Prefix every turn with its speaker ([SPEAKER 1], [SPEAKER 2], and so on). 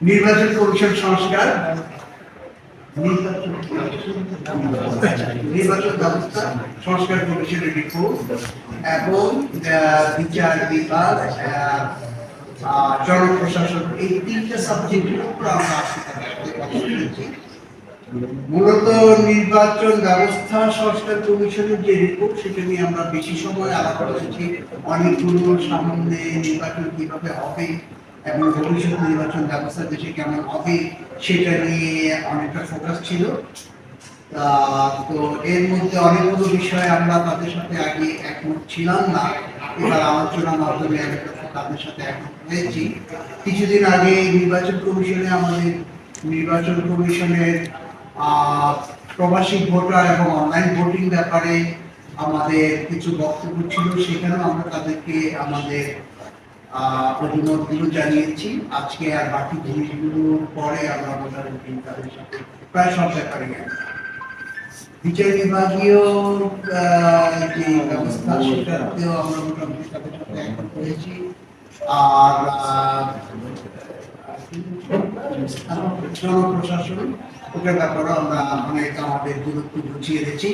[SPEAKER 1] নির্বাচন কমিশন সংস্কার, নির্বাচন ব্যবস্থা, সংস্কার কমিশনের রিপোর্ট এবং বিচার বিভাগ জনপ্রশাসন এই তিনটা সাবজেক্টের উপর আমরা মূলত নির্বাচন ব্যবস্থা, সংস্কার কমিশনের যে রিপোর্ট, সেটা নিয়ে আমরা বেশি সময় আলাপ করেছি। অনেকগুলো সামনে নির্বাচন কীভাবে হবে এবং ভবিষ্যৎ নির্বাচন ব্যবস্থা দেশে কেমন হবে, সেটা নিয়ে অনেকটা ফোকাস ছিল। তো এর মধ্যে অনেকগুলো বিষয়ে আমরা তাদের সাথে আগে একমত ছিলাম না। এবার আলোচনার মাধ্যমে তাদের সাথে একমত হয়েছি। কিছুদিন আগে নির্বাচন কমিশনে আমাদের নির্বাচন কমিশনের প্রবাসী ভোটার এবং অনলাইন ভোটিং ব্যাপারে আমাদের কিছু বক্তব্য ছিল। সেখানেও আমরা তাদেরকে আমাদের জানিয়েছি। আজকে আর বাকি জিনিসগুলো পরে আমরা মোটামুটি তাদের সাথে প্রায় সব ব্যাপারে বিচার বিভাগীয় যে ব্যবস্থা সেটাতেও আমরা মোটামুটি সাথে একমত হয়েছি। আর আহ, জনপ্রশাসন ওটার ব্যাপারে আমরা অনেক আমাদের দূরত্ব বুঝিয়ে দিচ্ছি